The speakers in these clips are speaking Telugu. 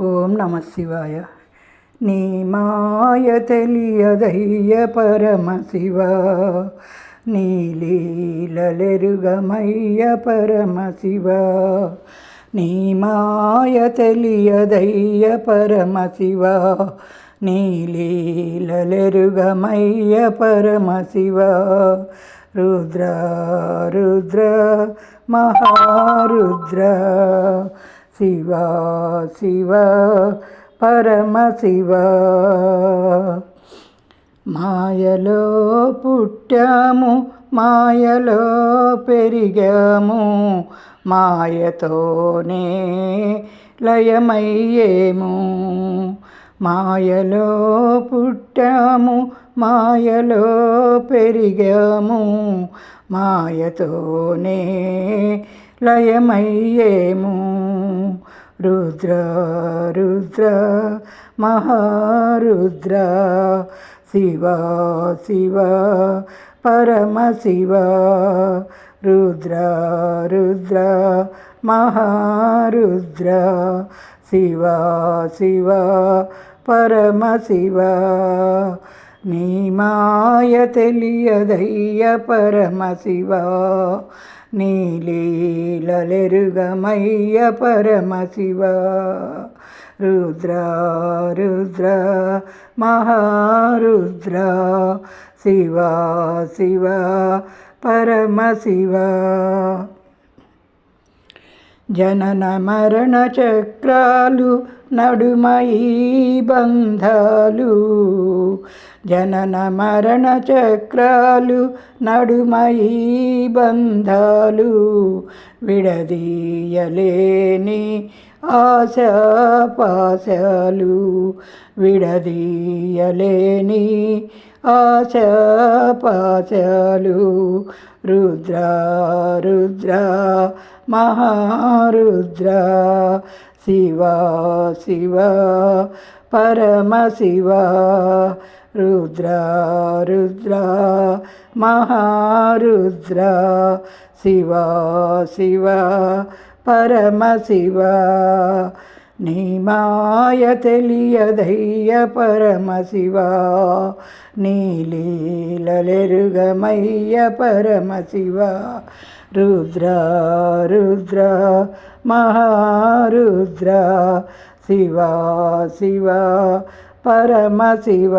ఓం నమ శివాయ. నీ మాయ తెలియదయ్య పరమ శివ. నీ లీలలెరుగమయ్య పరమ శివ. నీ మాయ తెలియదయ్య పరమ శివ. నీ లీలలెరుగమయ్య పరమ శివ. రుద్ర రుద్ర మహారుద్ర. శివ శివ పరమ శివ. మాయలో పుట్టాము మాయలో పెరిగాము మాయతోనే లయమయ్యేము. మాయలో పుట్టాము మాయలో పెరిగాము మాయతోనే లయమయ్యేము. రుద్ర రుద్ర మహారుద్ర. శివ శివ పరమ శివ. రుద్ర రుద్ర మహారుద్ర. శివ శివ పరమ శివ. నీ మాయ తెలియదయ్య పరమ శివ నీ లీలలెరుగమయ్య పరమ శివ రుద్ర రుద్ర మహారుద్ర శివ శివ పరమ శివ జనన మరణ చక్రాలు నడుమయీ బంధాలు జనన మరణ చక్రాలు నడుమయీ బంధాలు విడదీయలేని ఆశాపాశాలు విడదీయలేని ఆశాపాశాలు రుద్ర రుద్ర మహారుద్ర శివ శివ పరమ శివ రుద్ర రుద్ర మహారుద్ర శివ శివ పరమ శివ. నీ మాయ తెలియదయ్య పరమ శివ నీ పరమ శివ. రుద్ర రుద్ర మహారుద్ర శివ శివ పరమ శివ.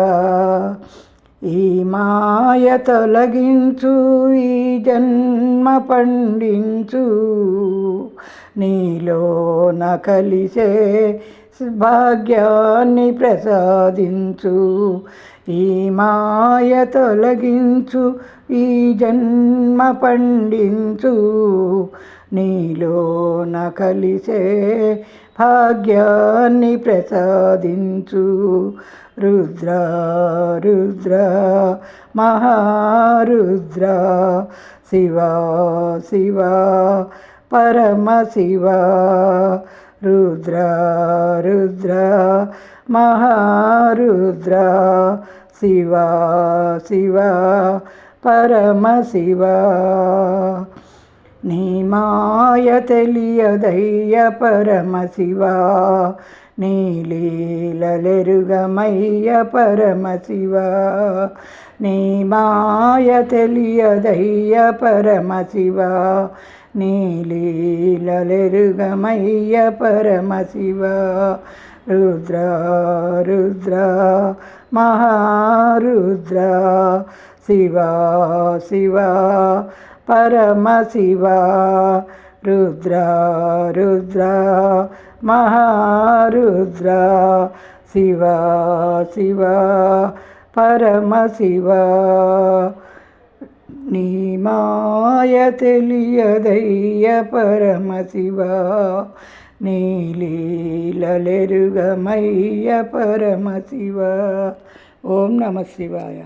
ఈ మాయ తొలగించు ఈ జన్మ పండించు నీలో నకలిసే భాగ్యాన్ని ప్రసాదించు ఈ మాయ తొలగించు ఈ జన్మ పండించు. నీలోన కలిసే భాగ్యాన్ని ప్రసాదించు. రుద్ర రుద్ర మహారుద్ర శివ శివ పరమ శివ. రుద్ర రుద్ర మహారుద్ర శివ శివ పరమ శివ. నీ మాయ తెలియదయ్య పరమ శివ. నీ లీలలెరుగమయ్య పరమ శివ. నీ మాయ తెలియదయ్య పరమ శివ పరమశివ. రుద్ర రుద్ర మహారుద్ర శివ శివ పరమశివ. రుద్ర రుద్ర మహారుద్ర శివ శివ పరమశివ. నీ మాయ తెలియదయ్య పరమశివ. నీ లీలలెరుగమయ్య పరమ ఓం నమ శివాయ.